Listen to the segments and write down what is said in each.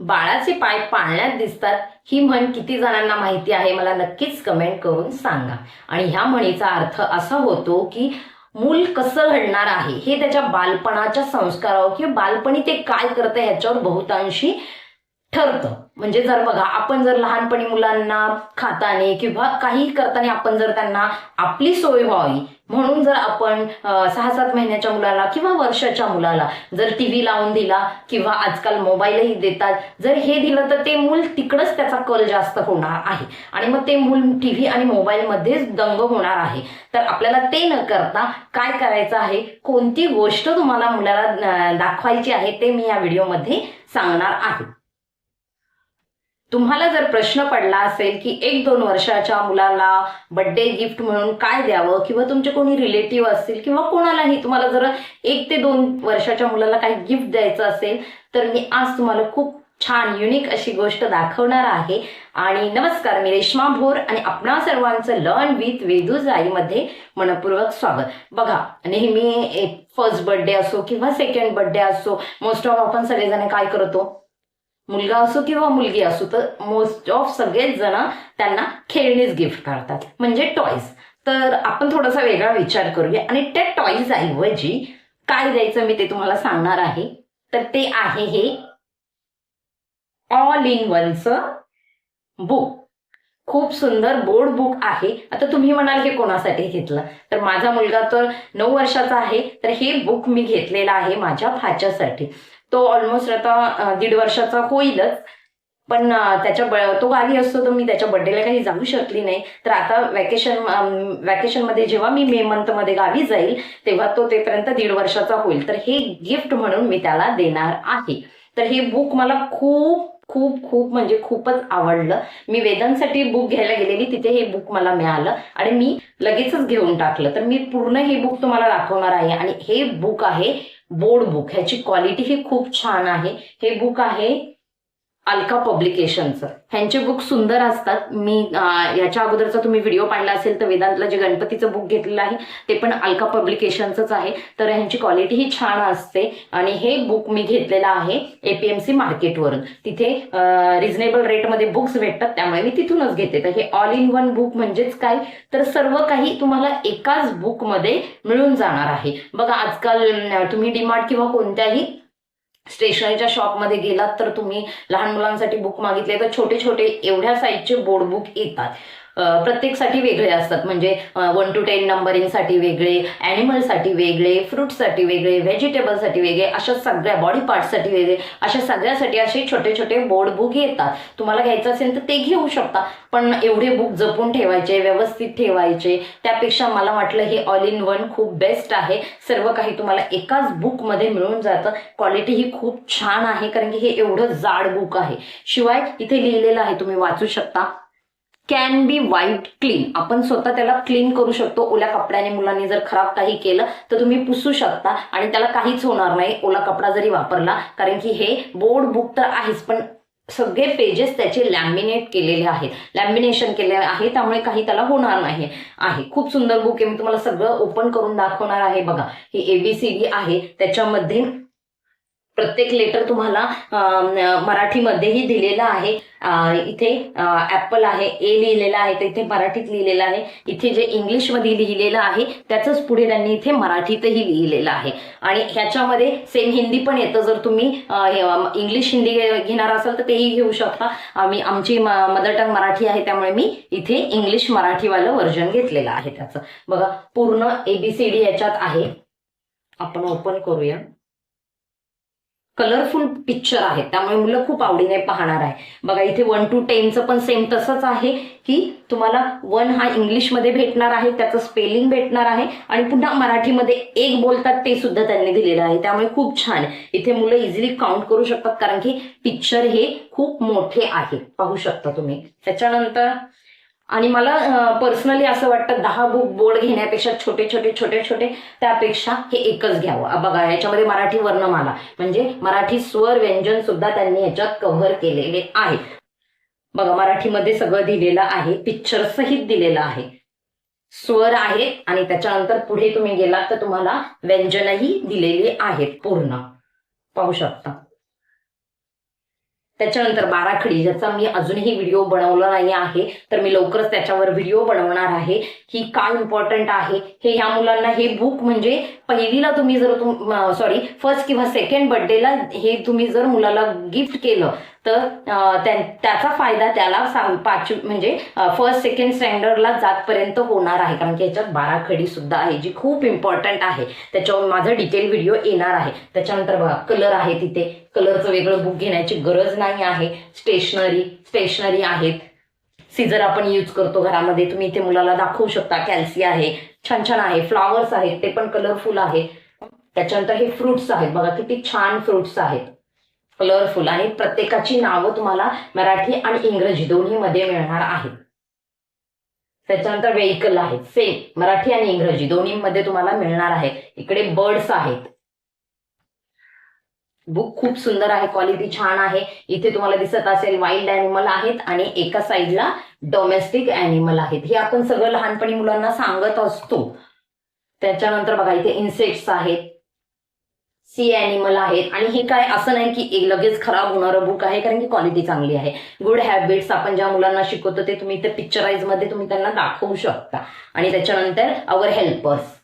बाळाचे पाय पाळण्यात दिसतात ही म्हण किती जणांना माहिती आहे मला नक्कीच कमेंट करून सांगा. आणि ह्या म्हणीचा अर्थ असा होतो की मूल कसं घडणार आहे हे त्याच्या बालपणाच्या संस्कारावर किंवा बालपणी ते काय करतं ह्याच्यावर बहुतांशी ठरतं. म्हणजे जर बघा आपण जर लहानपणी मुलांना खाताने किंवा काही करताना आपण जर त्यांना आपली सोय व्हावी म्हणून जर आपण सहा सात महिन्याच्या मुलाला किंवा वर्षाच्या मुलाला जर टी व्ही लावून दिला किंवा आजकाल मोबाईलही देतात जर हे दिलं तर ते मूल तिकडंच त्याचा कल जास्त होणार आहे. आणि मग ते मूल टी व्ही आणि मोबाईलमध्येच दंग होणार आहे. तर आपल्याला ते न करता काय करायचं आहे? कोणती गोष्ट तुम्हाला मुलाला दाखवायची आहे ते मी या व्हिडिओमध्ये सांगणार आहे. तुम्हाला जर प्रश्न पडला असेल की एक दोन वर्षाच्या मुलाला बर्थडे गिफ्ट म्हणून काय द्यावं किंवा तुमचे कोणी रिलेटिव्ह असतील किंवा कोणालाही तुम्हाला जर एक ते दोन वर्षाच्या मुलाला काही गिफ्ट द्यायचं असेल तर मी आज तुम्हाला खूप छान युनिक अशी गोष्ट दाखवणार आहे. आणि नमस्कार मी रेश्मा भोर आणि आपणा सर्वांचं लर्न विथ वेदू जाईमध्ये मनपूर्वक स्वागत. बघा नेहमी फर्स्ट बर्थडे असो किंवा सेकंड बर्थडे असो मोस्ट ऑफ आपण सगळेजण काय करतो? मुलगा असो किंवा मुलगी असो तर मोस्ट ऑफ सगळेच जण त्यांना खेळणीच गिफ्ट करतात. म्हणजे टॉईज तर आपण थोडासा वेगळा विचार करूया. आणि त्या टॉईज ऐवजी काय द्यायचं मी ते तुम्हाला सांगणार आहे. तर ते आहे हे ऑल इन वनचं बुक खूप सुंदर बोर्ड बुक आहे. आता तुम्ही म्हणाल हे कोणासाठी घेतलं? तर माझा मुलगा तर नऊ वर्षाचा आहे. तर हे बुक मी घेतलेलं आहे माझ्या भाच्यासाठी. तो ऑलमोस्ट आता दीड वर्षाचा होईलच. पण त्याच्या ब- तो गावी असतो तर मी त्याच्या बर्थडेला काही जाऊ शकली नाही. तर आता वॅकेशन वॅकेशनमध्ये जेव्हा मी मे मंथमध्ये गावी जाईल तेव्हा तो तेपर्यंत दीड वर्षाचा होईल. तर हे गिफ्ट म्हणून मी त्याला देणार आहे. तर हे बुक मला खूप खूप खूप म्हणजे खूपच आवडलं. मी वेदांसाठी बुक घ्यायला गेलेली तिथे हे बुक मला मिळालं. आणि मी लगेचच घेऊन टाकलं. तर मी पूर्ण हे बुक तुम्हाला दाखवणार आहे. आणि हे बुक आहे बोर्ड बुक ह्याची क्वालिटी ही खूप छान आहे. हे बुक आहे अल्का पब्लिकेशनचं ह्यांचे बुक सुंदर असतात. मी याच्या अगोदरचा तुम्ही व्हिडिओ पाहिला असेल तर वेदांतला जे गणपतीचं बुक घेतलेलं आहे ते पण अल्का पब्लिकेशनचंच आहे. तर ह्यांची क्वालिटी ही छान असते. आणि हे बुक मी घेतलेलं आहे एपीएमसी मार्केटवरून तिथे रिझनेबल रेटमध्ये बुक्स भेटतात. त्यामुळे मी तिथूनच घेते. तर हे ऑल इन वन बुक म्हणजेच काय? तर सर्व काही तुम्हाला एकाच बुकमध्ये मिळून जाणार आहे. बघा आजकाल तुम्ही डीमार्ट किंवा कोणत्याही स्टेशनरीच्या शॉपमध्ये गेलात तर तुम्ही लहान मुलांसाठी बुक मागितले तर छोटे छोटे एवढ्या साईजचे बोर्ड बुक येतात. प्रत्येकसाठी वेगळे असतात. म्हणजे वन टू टेन नंबरिंगसाठी वेगळे ॲनिमलसाठी वेगळे फ्रूटसाठी वेगळे व्हेजिटेबलसाठी वेगळे अशा सगळ्या बॉडी पार्टसाठी वेगळे अशा सगळ्यासाठी असे छोटे छोटे बोर्ड बुक येतात. तुम्हाला घ्यायचं असेल तर ते घेऊ शकता. पण एवढे बुक जपून ठेवायचे व्यवस्थित ठेवायचे त्यापेक्षा मला वाटलं हे ऑल इन वन खूप बेस्ट आहे. सर्व काही तुम्हाला एकाच बुकमध्ये मिळून जातं. क्वालिटी ही खूप छान आहे कारण की हे एवढं जाड बुक आहे. शिवाय इथे लिहिलेलं आहे तुम्ही वाचू शकता. कॅन बी वाईट क्लीन आपण स्वतः त्याला क्लीन करू शकतो. ओल्या कपड्याने मुलांनी जर खराब काही केलं तर तुम्ही पुसू शकता आणि त्याला काहीच होणार नाही. ओला कपडा जरी वापरला कारण की हे बोर्ड बुक तर आहेच पण सगळे पेजेस त्याचे लॅमिनेट केलेले आहेत. लॅमिनेशन केले आहे त्यामुळे काही त्याला होणार नाही आहे. खूप सुंदर बुक आहे. मी तुम्हाला सगळं ओपन करून दाखवणार आहे. बघा ही एबीसीडी आहे. त्याच्यामध्ये प्रत्येक लेटर तुम्हाला मराठीमध्येही दिलेलं आहे. इथे ऍपल आहे ए लिहिलेलं आहे तर इथे मराठीत लिहिलेलं आहे. इथे जे इंग्लिशमध्ये लिहिलेलं आहे त्याचंच पुढे त्यांनी इथे मराठीतही लिहिलेलं आहे. आणि ह्याच्यामध्ये सेम हिंदी पण येतं. जर तुम्ही इंग्लिश हिंदी घेणार असाल तर तेही घेऊ शकता. आम्ही आमची मदर टंग मराठी आहे त्यामुळे मी इथे इंग्लिश मराठीवालं व्हर्जन घेतलेलं आहे त्याचं. बघा पूर्ण एबीसीडी याच्यात आहे. आपण ओपन करूया. कलरफुल पिक्चर आहेत त्यामुळे मुलं खूप आवडीने पाहणार आहे. बघा इथे वन टू टेनचं पण सेम तसंच आहे की तुम्हाला वन हा इंग्लिशमध्ये भेटणार आहे त्याचं स्पेलिंग भेटणार आहे आणि पुन्हा मराठीमध्ये एक बोलतात ते सुद्धा त्यांनी दिलेलं आहे. त्यामुळे खूप छान. इथे मुलं इझिली काउंट करू शकतात कारण की पिक्चर हे खूप मोठे आहे. पाहू शकता तुम्ही. त्याच्यानंतर आणि मला पर्सनली असं वाटतं दहा बुक बोर्ड घेण्यापेक्षा छोटे छोटे छोटे छोटे त्यापेक्षा हे एकच घ्यावं. बघा याच्यामध्ये मराठी वर्णमाला म्हणजे मराठी स्वर व्यंजन सुद्धा त्यांनी याच्यात कव्हर केलेले आहे. बघा मराठीमध्ये सगळं दिलेलं आहे पिक्चर सहित दिलेलं आहे. स्वर आहेत आणि त्याच्यानंतर पुढे तुम्ही गेलात तर तुम्हाला व्यंजनही दिलेली आहेत पूर्ण. पाहू शकता. त्याच्यानंतर बाराखडी ज्याचा मी अजूनही व्हिडिओ बनवला नाही आहे तर मी लवकरच त्याच्यावर व्हिडिओ बनवणार आहे. ही का इम्पॉर्टंट आहे? हे ह्या मुलांना हे बुक म्हणजे पहिलीला तुम्ही जर तुम सॉरी फर्स्ट किंवा सेकंड बर्थडेला हे तुम्ही जर मुलाला गिफ्ट केलं तर त्याचा फायदा त्याला सांग पाचवी म्हणजे फर्स्ट सेकंड स्टँडर्डला जातपर्यंत होणार आहे. कारण की याच्यात बाराखडी सुद्धा आहे जी खूप इम्पॉर्टंट आहे. त्याच्यावर माझा डिटेल व्हिडिओ येणार आहे. त्याच्यानंतर बघा कलर आहे तिथे. कलरचं वेगळं बुक घेण्याची गरज नाही आहे. स्टेशनरी स्टेशनरी आहेत. सीझर आपण यूज करतो घरामध्ये. तुम्ही इथे मुलाला दाखवू शकता. कॅल्सी आहे. छान छान आहे. फ्लावर्स आहेत. ते पण कलरफुल आहे. त्याच्यानंतर हे फ्रुट्स आहेत. बघा किती छान फ्रुट्स आहेत. कलरफुल आणि प्रत्येकाची नावं तुम्हाला मराठी आणि इंग्रजी दोन्ही मध्ये मिळणार आहेत. त्याच्यानंतर व्हेकल आहेत. सेम मराठी आणि इंग्रजी दोन्हीमध्ये तुम्हाला मिळणार आहे इकडे बर्ड्स आहेत. बुक खूप सुंदर आहे क्वालिटी छान आहे. इथे तुम्हाला दिसत असेल वाईल्ड अॅनिमल आहेत आणि एका साईडला डोमेस्टिक अॅनिमल आहेत. हे आपण सगळं लहानपणी मुलांना सांगत असतो. त्याच्यानंतर बघा इथे इन्सेक्ट्स आहेत सी अॅनिमल आहेत. आणि हे काय असं नाही की एक लगेच खराब होणारं बुक आहे कारण की क्वालिटी चांगली आहे. गुड हॅबिट्स आपण ज्या मुलांना शिकवतो ते तुम्ही इथे पिक्चराईजमध्ये तुम्ही त्यांना दाखवू शकता. आणि त्याच्यानंतर अवर हेल्पर्स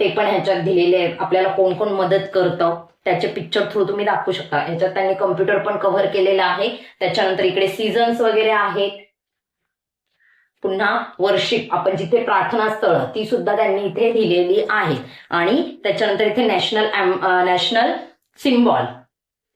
ते पण ह्याच्यात दिलेले आहेत. आपल्याला कोण कोण मदत करतं त्याचे पिक्चर थ्रू तुम्ही दाखवू शकता. ह्याच्यात त्यांनी कम्प्युटर पण कव्हर केलेलं आहे. त्याच्यानंतर इकडे सीझन्स वगैरे आहेत. पुन्हा वर्शिप आपण जिथे प्रार्थना स्थळ ती सुद्धा त्यांनी इथे दिलेली आहे. आणि त्याच्यानंतर इथे नॅशनल नॅशनल सिम्बॉल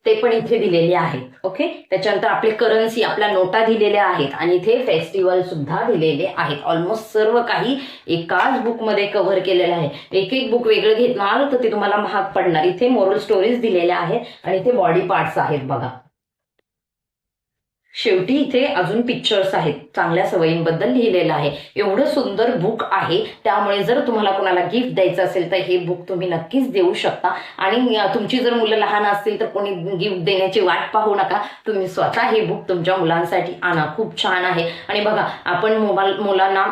ते पण इथे दिलेले आहेत ओके त्याच्यानंतर आपले करन्सी आपल्या नोटा दिलेल्या आहेत आणि इथे फेस्टिवल सुद्धा दिलेले आहेत. ऑलमोस्ट सर्व काही एकाच बुकमध्ये कव्हर केलेलं आहे. एक एक बुक वेगळं घेतणार तर ते तुम्हाला महाग पडणार. इथे मोरल स्टोरीज दिलेल्या आहेत आणि इथे बॉडी पार्ट्स आहेत बघा. शेवटी इथे अजून पिक्चर्स आहेत. चांगल्या सवयींबद्दल लिहिलेलं आहे. एवढं सुंदर बुक आहे. त्यामुळे जर तुम्हाला कोणाला गिफ्ट द्यायचं असेल तर हे बुक तुम्ही नक्कीच देऊ शकता. आणि तुमची जर मुलं लहान असतील तर कोणी गिफ्ट देण्याची वाट पाहू नका. तुम्ही स्वतः हे बुक तुमच्या मुलांसाठी आणा. खूप छान आहे. आणि बघा आपण मोबाईल मुलांना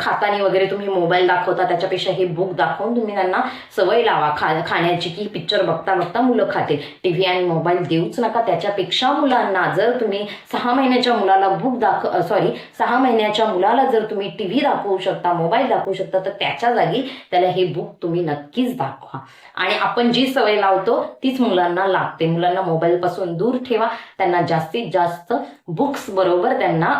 खातानी वगैरे तुम्ही मोबाईल दाखवता त्याच्यापेक्षा हे बुक दाखवून तुम्ही त्यांना सवय लावा. खा खाण्याची की पिक्चर बघता बघता मुलं खातील. टीव्ही आणि मोबाईल देऊच नका. त्याच्यापेक्षा मुलांना जर तुम्ही सहा महिन्याच्या मुलाला बुक दाख सॉरी सहा महिन्याच्या मुलाला जर तुम्ही टीव्ही दाखवू शकता मोबाईल दाखवू शकता तर त्याच्या जागी त्याला हे बुक तुम्ही नक्कीच दाखवा. आणि आपण जी सवय लावतो तीच मुलांना लागते. मुलांना मोबाईल पासून दूर ठेवा. त्यांना जास्तीत जास्त बुक्स बरोबर त्यांना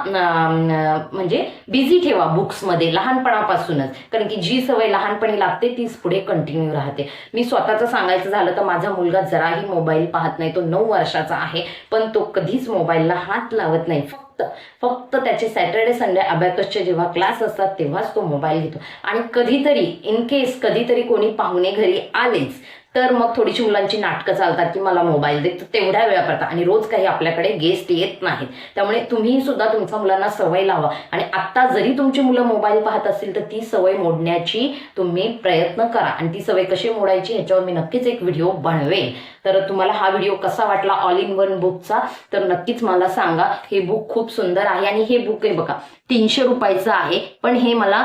म्हणजे बिझी ठेवा बुक्समध्ये लहानपणापासूनच. कारण की जी सवय लहानपणी लागते तीच पुढे कंटिन्यू राहते. मी स्वतःचं सांगायचं झालं तर माझा मुलगा जराही मोबाईल पाहत नाही. तो नऊ वर्षाचा आहे पण तो कधीच मोबाईलला हात लावत नाही. फक्त फक्त त्याचे सॅटर्डे संडे अबॅकसचे जेव्हा क्लास असतात तेव्हाच तो मोबाईल घेतो. आणि कधीतरी इन केस कधीतरी कोणी पाहुणे घरी आलेच तर मग थोडीशी मुलांची नाटकं चालतात की मला मोबाईल देत तेवढ्या तेवढ्या वेळापर्यंत आणि रोज काही आपल्याकडे गेस्ट येत नाहीत. त्यामुळे तुम्ही सुद्धा तुमच्या मुलांना सवय लावा. आणि आत्ता जरी तुमची मुलं मोबाईल पाहत असतील तर ती सवय मोडण्याची तुम्ही प्रयत्न करा. आणि ती सवय कशी मोडायची ह्याच्यावर मी नक्कीच एक व्हिडिओ बनवेल तर तुम्हाला हा व्हिडिओ कसा वाटला ऑल इन वन बुकचा तर नक्कीच मला सांगा. हे बुक खूप सुंदर आहे आणि हे बुक आहे बघा तीनशे रुपयाचं आहे. पण हे मला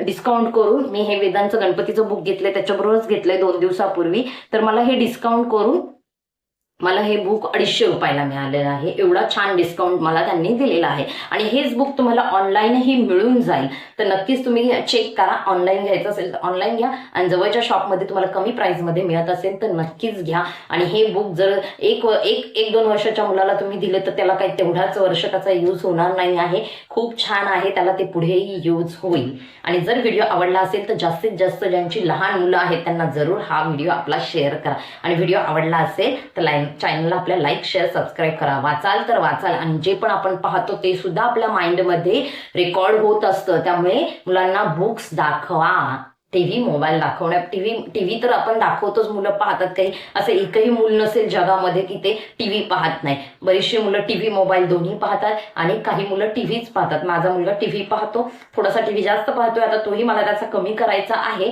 डिस्काउंट करून मी हे वेदांचं गणपतीचं बुक घेतलंय. त्याच्याबरोबरच घेतलंय दोन दिवसापूर्वी तर मला हे डिस्काउंट करून मला हे बुक अडीचशे रुपयाला मिळालेलं आहे. एवढा छान डिस्काउंट मला त्यांनी दिलेला आहे. आणि हेच बुक तुम्हाला ऑनलाईनही मिळून जाईल. तर नक्कीच तुम्ही चेक करा. ऑनलाईन घ्यायचं असेल तर ऑनलाईन घ्या. आणि जवळच्या शॉपमध्ये तुम्हाला कमी प्राईसमध्ये मिळत असेल तर नक्कीच घ्या. आणि हे बुक जर एक एक एक दोन वर्षाच्या मुलाला तुम्ही दिलं तर त्याला काही तेवढाच वर्ष त्याचा यूज होणार नाही आहे. खूप छान आहे. त्याला ते पुढेही यूज होईल. आणि जर व्हिडिओ आवडला असेल तर जास्तीत जास्त ज्यांची लहान मुलं आहेत त्यांना जरूर हा व्हिडिओ आपला शेअर करा. आणि व्हिडिओ आवडला असेल तर लाईक चॅनलला आपल्या लाईक शेअर सबस्क्राईब करा. वाचाल तर वाचाल. आणि जे पण आपण पाहतो ते सुद्धा आपल्या माइंडमध्ये रेकॉर्ड होत असतं. त्यामुळे मुलांना बुक्स दाखवा. टीव्ही मोबाईल दाखवण्या टीव्ही टीव्ही तर आपण दाखवतोच मुलं पाहतात काही. असं एकही मूल नसेल जगामध्ये की ते टीव्ही पाहत नाही. बरीचशी मुलं टीव्ही मोबाईल दोन्ही पाहतात आणि काही मुलं टीव्हीच पाहतात. माझा मुलगा टीव्ही पाहतो. थोडासा टीव्ही जास्त पाहतोय. आता तोही मला त्याचा कमी करायचा आहे.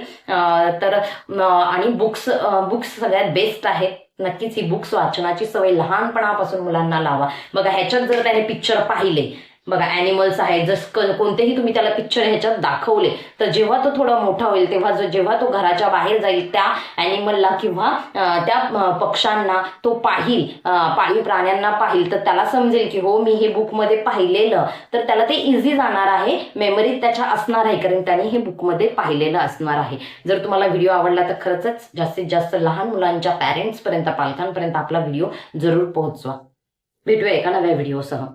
तर आणि बुक्स बुक्स सगळ्यात बेस्ट आहेत नक्कीच ही बुक्स वाचनाची सवय लहानपणापासून मुलांना लावा. बघा ह्याच्यात जर त्याने पिक्चर पाहिले बघा ॲनिमल्स आहेत जर कोणतेही तुम्ही त्याला पिक्चर ह्याच्यात दाखवले तर जेव्हा तो थोडा मोठा होईल तेव्हा जो जेव्हा तो घराच्या बाहेर जाईल त्या ॲनिमलला किंवा त्या पक्ष्यांना तो पाहिल पाळीव प्राण्यांना पाहिल तर त्याला समजेल की हो मी हे बुकमध्ये पाहिलेलं. तर त्याला ते इझी जाणार आहे मेमरीत त्याच्या असणार आहे कारण त्याने हे बुकमध्ये पाहिलेलं असणार आहे. जर तुम्हाला व्हिडिओ आवडला तर खरंच जास्तीत जास्त लहान मुलांच्या पॅरेंट्सपर्यंत पालकांपर्यंत आपला व्हिडिओ जरूर पोहोचवा. भेटूया एका नव्या व्हिडिओसह